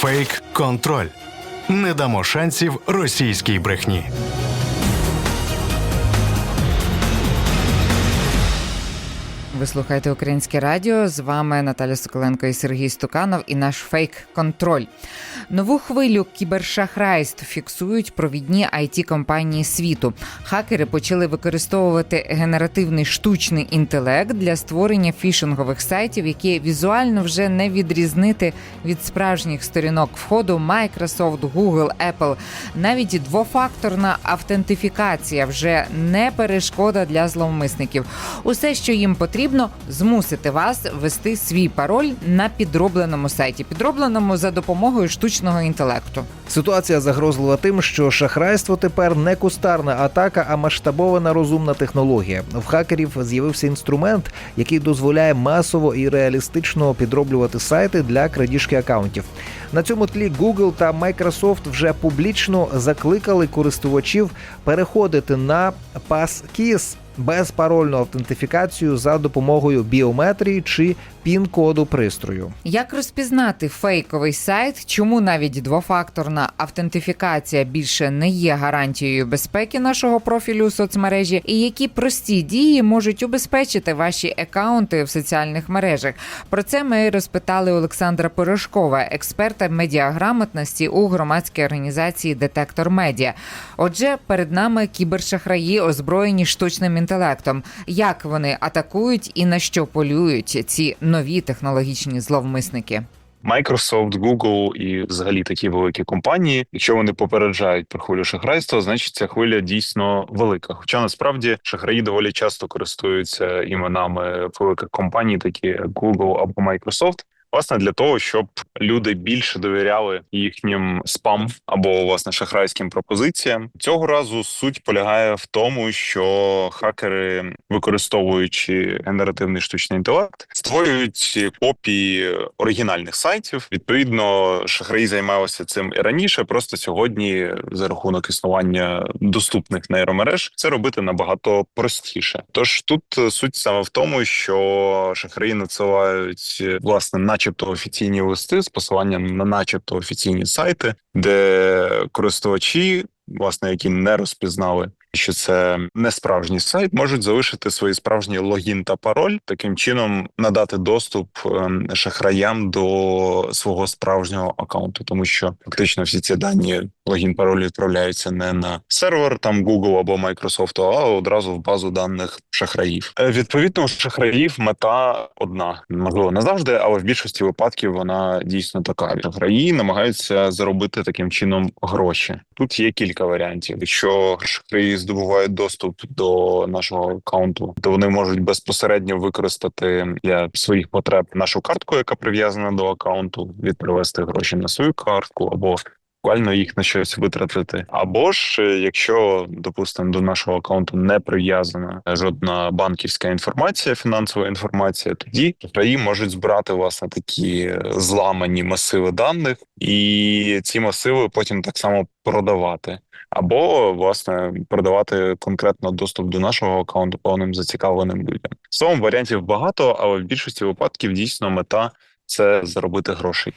Фейк контроль. Не дамо шансів російській брехні. Ви слухаєте Українське Радіо. З вами Наталя Соколенко і Сергій Стуканов і наш фейк контроль. Нову хвилю кібершахрайств фіксують провідні it компанії світу. Хакери почали використовувати генеративний штучний інтелект для створення фішингових сайтів, які візуально вже не відрізнити від справжніх сторінок входу Microsoft, Google, Apple. Навіть двофакторна автентифікація вже не перешкода для зловмисників. Усе, що їм потрібно, змусити вас ввести свій пароль на підробленому сайті, підробленому за допомогою штучного інтелекту. Ситуація загрозлива тим, що шахрайство тепер не кустарна атака, а масштабована розумна технологія. В хакерів з'явився інструмент, який дозволяє масово і реалістично підроблювати сайти для крадіжки акаунтів. На цьому тлі Google та Microsoft вже публічно закликали користувачів переходити на PassKeys безпарольну автентифікацію за допомогою біометрії чи пін-коду пристрою. Як розпізнати фейковий сайт, чому навіть двофакторна автентифікація більше не є гарантією безпеки нашого профілю у соцмережі, і які прості дії можуть убезпечити ваші акаунти в соціальних мережах? Про це ми розпитали Олександра Порошкова, експерта медіаграмотності у громадській організації Детектор Медіа. Отже, перед нами кібершахраї, озброєні штучним інтелектом. Як вони атакують і на що полюють ці нові технологічні зловмисники? Microsoft, Google і взагалі такі великі компанії, якщо вони попереджають про хвилю шахрайства, значить ця хвиля дійсно велика. Хоча насправді шахраї доволі часто користуються іменами великих компаній, такі як Google або Microsoft. Власне для того, щоб люди більше довіряли їхнім спам або власне шахрайським пропозиціям. Цього разу суть полягає в тому, що хакери, використовуючи генеративний штучний інтелект, створюють копії оригінальних сайтів. Відповідно, шахраї займалися цим і раніше. Просто сьогодні, за рахунок існування доступних нейромереж, це робити набагато простіше. Тож тут суть саме в тому, що шахраї надсилають власне, начебто офіційні листи з посиланням на начебто офіційні сайти, де користувачі, власне, які не розпізнали. Що це не справжній сайт, можуть залишити свої справжні логін та пароль, таким чином надати доступ ем, шахраям до свого справжнього акаунту, тому що фактично всі ці дані логін пароль відправляються не на сервер там Google або Microsoft, а одразу в базу даних шахраїв. Е, Відповідно, шахраїв мета одна, можливо, не завжди, але в більшості випадків вона дійсно така. Шахраї намагаються заробити таким чином гроші. Тут є кілька варіантів. Якщо шахраї здобувають доступ до нашого аккаунту, то вони можуть безпосередньо використати для своїх потреб нашу картку, яка прив'язана до аккаунту, відпривести гроші на свою картку або буквально їх на щось витратити. Або ж якщо допустимо до нашого аккаунту не прив'язана жодна банківська інформація, фінансова інформація, тоді шахраї можуть збирати власне такі зламані масиви даних, і ці масиви потім так само продавати. Або власне продавати конкретно доступ до нашого аккаунту повним зацікавленим людям. Словом, варіантів багато, але в більшості випадків дійсно мета це заробити грошей.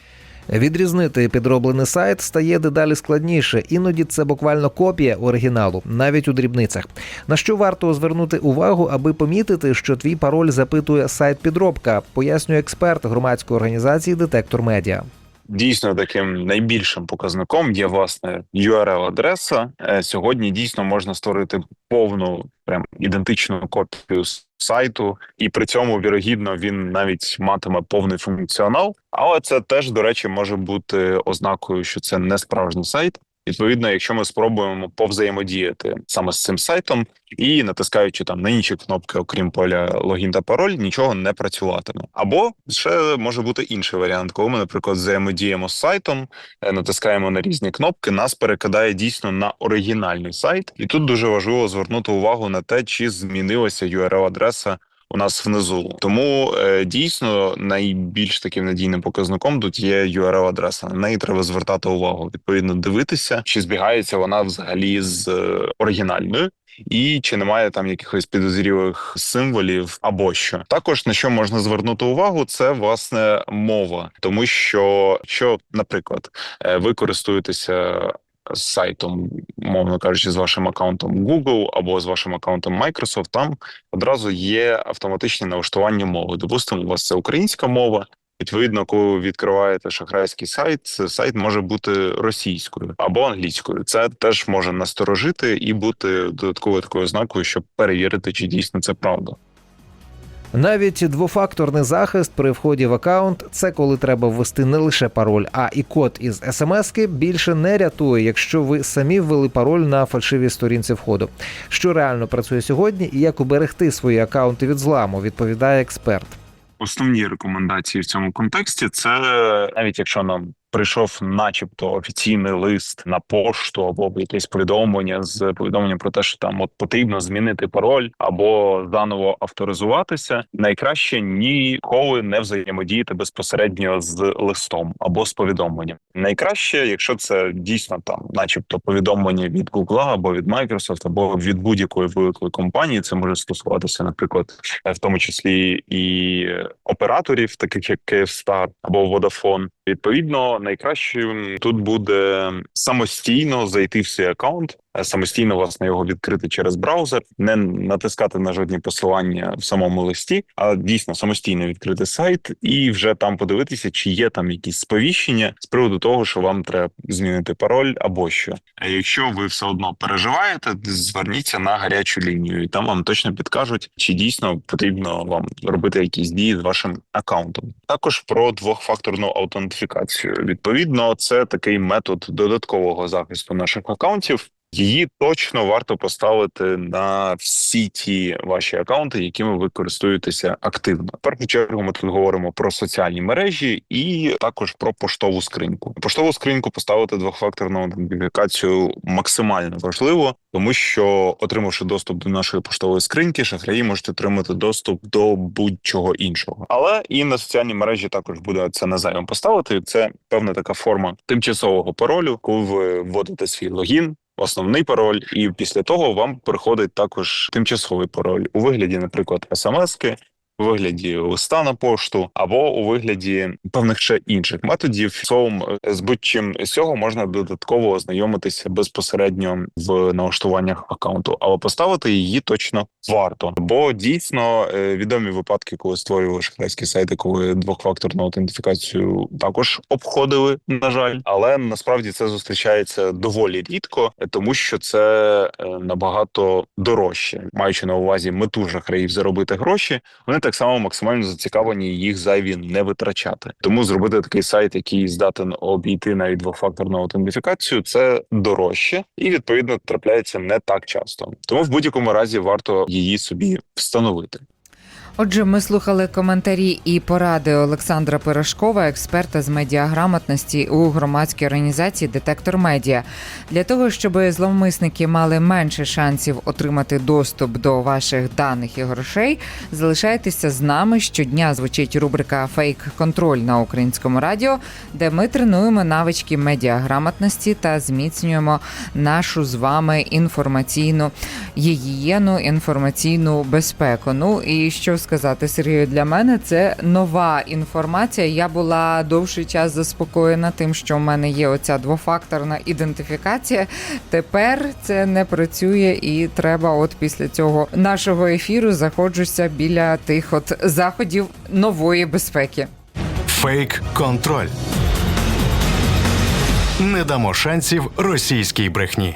Відрізнити підроблений сайт стає дедалі складніше, іноді це буквально копія оригіналу, навіть у дрібницях. На що варто звернути увагу, аби помітити, що твій пароль запитує сайт підробка, пояснює експерт громадської організації Детектор Медіа. Дійсно, таким найбільшим показником є власне URL-адреса. Е, Сьогодні дійсно можна створити повну прям ідентичну копію сайту, і при цьому вірогідно він навіть матиме повний функціонал. Але це теж, до речі, може бути ознакою, що це не справжній сайт. Відповідно, якщо ми спробуємо повзаємодіяти саме з цим сайтом і натискаючи там на інші кнопки, окрім поля логін та пароль, нічого не працюватиме. Або ще може бути інший варіант, коли ми, наприклад, взаємодіємо з сайтом, е, натискаємо на різні кнопки, нас перекидає дійсно на оригінальний сайт, і тут дуже важливо звернути увагу на те, чи змінилася URL-адреса у нас внизу. Тому е, дійсно найбільш таким надійним показником тут є URL-адреса. На неї треба звертати увагу. Відповідно, дивитися, чи збігається вона взагалі з е, оригінальною. І чи немає там якихось підозрілих символів або що також на що можна звернути увагу, це власне мова, тому що якщо, наприклад, е, ви користуєтеся сайтом, мовно кажучи, з вашим аккаунтом Google або з вашим аккаунтом Microsoft, там одразу є автоматичне налаштування мови. Допустимо, у вас це українська мова. Відповідно, коли ви відкриваєте шахрайський сайт, сайт може бути російською або англійською. Це теж може насторожити і бути додатковою такою ознакою, щоб перевірити, чи дійсно це правда. Навіть двофакторний захист при вході в аккаунт це коли треба ввести не лише пароль, а і код із смски більше не рятує, якщо ви самі ввели пароль на фальшивій сторінці входу. Що реально працює сьогодні, і як уберегти свої аккаунти від зламу, відповідає експерт. Основні рекомендації в цьому контексті це навіть якщо нам прийшов, начебто, офіційний лист на пошту або якесь повідомлення з повідомленням про те, що там от потрібно змінити пароль або заново авторизуватися. Найкраще ніколи не взаємодіяти безпосередньо з листом або з повідомленням. Найкраще, якщо це дійсно там, начебто, повідомлення від Google або від Microsoft, або від будь-якої великої компанії, це може стосуватися, наприклад, в тому числі і операторів, таких як Kyivstar або Vodafone. Відповідно, найкращим тут буде самостійно зайти в свій аккаунт, самостійно власне його відкрити через браузер, не натискати на жодні посилання в самому листі, а дійсно самостійно відкрити сайт і вже там подивитися, чи є там якісь сповіщення з приводу того, що вам треба змінити пароль або що. А якщо ви все одно переживаєте, зверніться на гарячу лінію, і там вам точно підкажуть, чи дійсно потрібно вам робити якісь дії з вашим аккаунтом. Також про двохфакторну аутентифікацію. Відповідно, це такий метод додаткового захисту наших аккаунтів. Її точно варто поставити на всі ті ваші аккаунти, якими ви користуєтеся активно. В першу чергу ми тут говоримо про соціальні мережі і також про поштову скриньку. Поштову скриньку поставити двохфакторну ідентифікацію максимально важливо, тому що отримавши доступ до нашої поштової скриньки, шахраї можуть отримати доступ до будь-чого іншого. Але і на соціальні мережі також буде це назайвим поставити. Це певна така форма тимчасового паролю, коли ви вводите свій логін. Основний пароль, і після того вам приходить також тимчасовий пароль. У вигляді, наприклад, смски, у вигляді листа на пошту або у вигляді певних ще інших методів. Словом, з будь-чим з цього можна додатково ознайомитися безпосередньо в налаштуваннях аккаунту, але поставити її точно варто. Бо дійсно е, відомі випадки, коли створювали шахрайські сайти, коли двохфакторну аутентифікацію також обходили, на жаль, але насправді це зустрічається доволі рідко, тому що це е, набагато дорожче, маючи на увазі мету шахраїв заробити гроші. Вони так само максимально зацікавлені їх зайві не витрачати. Тому зробити такий сайт, який здатен обійти навіть двохфакторну аутентифікацію, це дорожче і відповідно трапляється не так часто. Тому в будь-якому разі варто її собі встановити. Отже, ми слухали коментарі і поради Олександра Пирожкова, експерта з медіаграмотності у громадській організації Детектор Медіа. Для того, щоб зловмисники мали менше шансів отримати доступ до ваших даних і грошей, залишайтеся з нами. Щодня звучить рубрика Фейк контроль на українському радіо, де ми тренуємо навички медіаграмотності та зміцнюємо нашу з вами інформаційну гігієну, інформаційну безпеку. Ну і що сказати, Сергію, для мене це нова інформація. Я була довший час заспокоєна тим, що в мене є оця двофакторна ідентифікація. Тепер це не працює, і треба, от після цього нашого ефіру, заходжуся біля тих от заходів нової безпеки. Фейк контроль. Не дамо шансів російській брехні.